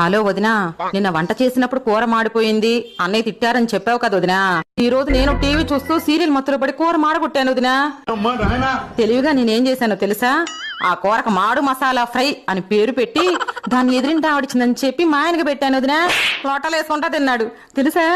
Hello వదినా నిన్న వంట చేసినప్పుడు కూర మాడిపోయింది. అన్నయ్య తిట్టారని చెప్పావు కదా వదినా. ఈ రోజు నేను టీవీ చూస్తూ సీరియల్ మత్తులో పడి కూర మాడగొట్టాను వదినా. తెలివిగా నేనేం చేశానో తెలుసా? ఆ కూరకు మాడు మసాలా ఫ్రై అని పేరు పెట్టి దాన్ని ఎదిరింటి ఆవిడిచిందని చెప్పి మా ఆయనకి పెట్టాను వదినా. లోటలు వేసుకుంటా తిన్నాడు. తెలుసా?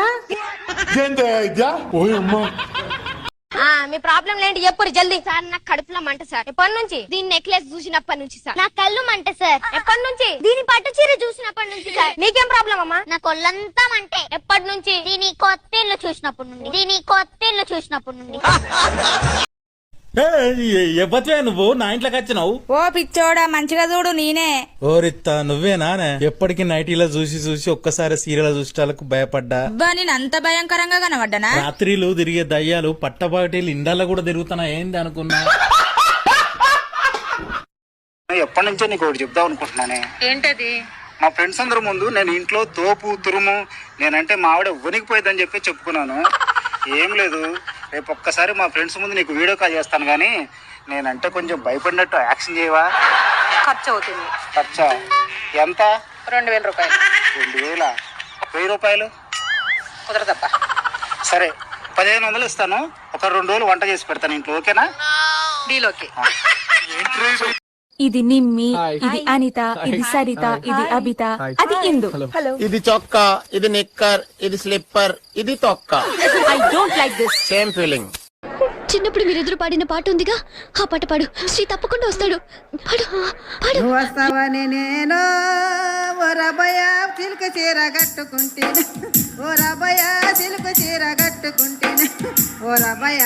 మీ ప్రాబ్లం ఏంటి? చెప్పురు జల్దీ. సార్ నాకు కడుపులో మంట సార్. ఎప్పటి నుంచి? దీని నెక్లెస్ చూసినప్పటి నుంచి సార్. నా కళ్ళు మంట సార్. ఎప్పటి నుంచి? దీని పట్టు చీర చూసినప్పటి నుంచి సార్. నీకేం ప్రాబ్లం అమ్మా? నా కొల్లంతా మంటే. ఎప్పటి నుంచి? దీని కొత్తిళ్ళు చూసినప్పటి నుండి. దీని కొత్తిళ్ళు చూసినప్పటి నుండి. ఎప్పటివే నువ్వు? నా ఇంట్లోకి వచ్చినావు? ఓ పిచ్చోడా మంచిగా చూడు నేనే. ఓరిత్తా నువ్వేనా ఎప్పటికి నైటీలో చూసి చూసి ఒక్కసారి సీరియల్ చూసేటాలకు భయపడ్డా? అబ్బా నేను అంత భయంకరంగా కనబడ్డానా? రాత్రిలు తిరిగే దయ్యాలు పట్టబాటిలు ఇండాల్లో కూడా తిరుగుతున్నా. ఏంది అనుకున్నా? ఎప్పటి నుంచో నీకు ఒకటి చెప్దాం అనుకుంటున్నానే. ఏంటది? మా ఫ్రెండ్స్ అందరి ముందు నేను ఇంట్లో తోపు తురుము నేనంటే మా ఆవిడ వణికిపోయిందని చెప్పి చెప్పుకున్నాను. ఏం లేదు. రేపు ఒక్కసారి మా ఫ్రెండ్స్ ముందు నీకు వీడియో కాల్ చేస్తాను కానీ నేనంటే కొంచెం భయపడినట్టు యాక్షన్ చేయవా? ఖర్చు అవుతుంది ఖర్చా? ఎంత? రెండు వేల రూపాయలు. రెండు వేల వెయ్యి రూపాయలు? కుదరదబ్బా. సరే పదిహేను వందలు ఇస్తాను. ఒక రెండు రోజులు వంట చేసి పెడతాను ఇంట్లో ఓకేనా? డీలోకి ఇది నిమ్మి ఇది అనిత ఇది సరిత ఇది అబిత అది ఇందు. ఇది చొక్కా ఇది నిక్కర్ ఇది స్లిప్పర్ ఇది తొక్క. I don't like this same feeling చిన్నప్పుడు మీరెదురు పాడిన పాట ఉందిగా? ఆ పాట పాడు. శ్రీ తప్పకుండా వస్తాడు. పాడు. పాడు. వస్తావని నేను? ఓ రబయ చిలుక చీర కట్టుకుంటేనే. ఓ రబయ చిలుక చీర కట్టుకుంటేనే. ఓ రబయ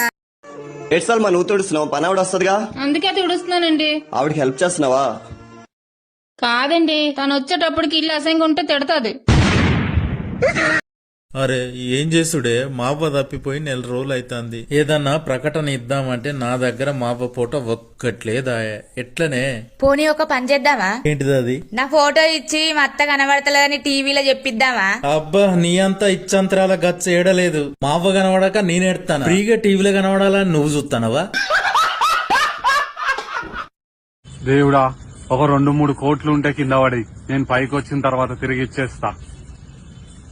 ఎట్ సార్ మా నువ్వు తుడుస్తున్నావు? పని ఆవిడ వస్తుందిగా? అందుకే తుడుస్తున్నానండి. ఆవిడకి హెల్ప్ చేస్తున్నావా? కాదండి తను వచ్చేటప్పటికి ఇల్లు అసంగా ఉంటే తిడతాది. అరే ఏం చేసుడే? మాప తప్పిపోయి నెల రోజులు అవుతుంది ఏదన్నా ప్రకటన ఇద్దామంటే నా దగ్గర మాప ఫోటో ఒక్కట్లేదా ఎట్లనే? పోనీ ఒక పని చేద్దామా? ఏంటిది అది? నా ఫోటో ఇచ్చి మా అత్త కనబడతలేదని టీవీలో చెప్పిద్దామా? అబ్బా నీ అంతా ఇచ్చంతరాల గచ్చ ఏడలేదు. మావ కనబడక నేనెడతాను ఫ్రీగా టీవీలో కనబడాలని నువ్వు చూస్తానవా దేవుడా ఒక రెండు మూడు కోట్లు ఉంటే కింద పడి నేను పైకి వచ్చిన తర్వాత తిరిగి ఇచ్చేస్తా.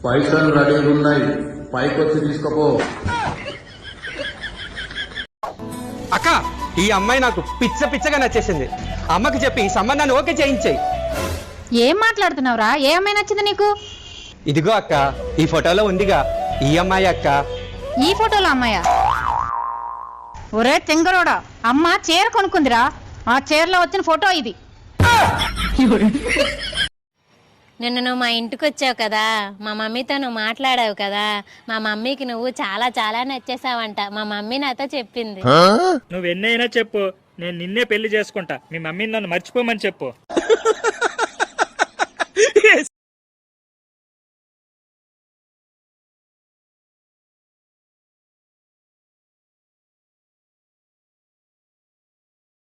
పైసలు రెడీగా ఉన్నాయి. పైకి వచ్చి తీసుకోపో. అక్క ఈ అమ్మాయి నాకు పిచ్చ పిచ్చగా నచ్చేసింది. అమ్మకి చెప్పి ఈ సంబంధాన్ని ఓకే చేయించేయి. ఏం మాట్లాడుతున్నావురా? ఏ అమ్మాయి నచ్చింది నీకు? ఇదిగో అక్క ఈ ఫోటోలో ఉందిగా. ఈ అమ్మాయి అక్క. ఈ ఫోటోలో అమ్మాయా? ఒరే తింగరోడా అమ్మ చీర కొనుక్కుందిరా. ఆ చీరలో వచ్చిన ఫోటో ఇది. నిన్న నువ్వు మా ఇంటికి వచ్చావు కదా మా మమ్మీతో నువ్వు మాట్లాడావు కదా మా మమ్మీకి నువ్వు చాలా చాలా నచ్చేసావంట మా మమ్మీ నాతో చెప్పింది. నువ్వు ఎన్నైనా చెప్పు నేను నిన్నే పెళ్ళి చేసుకుంటా మీ మమ్మీని నన్ను మర్చిపోమని చెప్పు.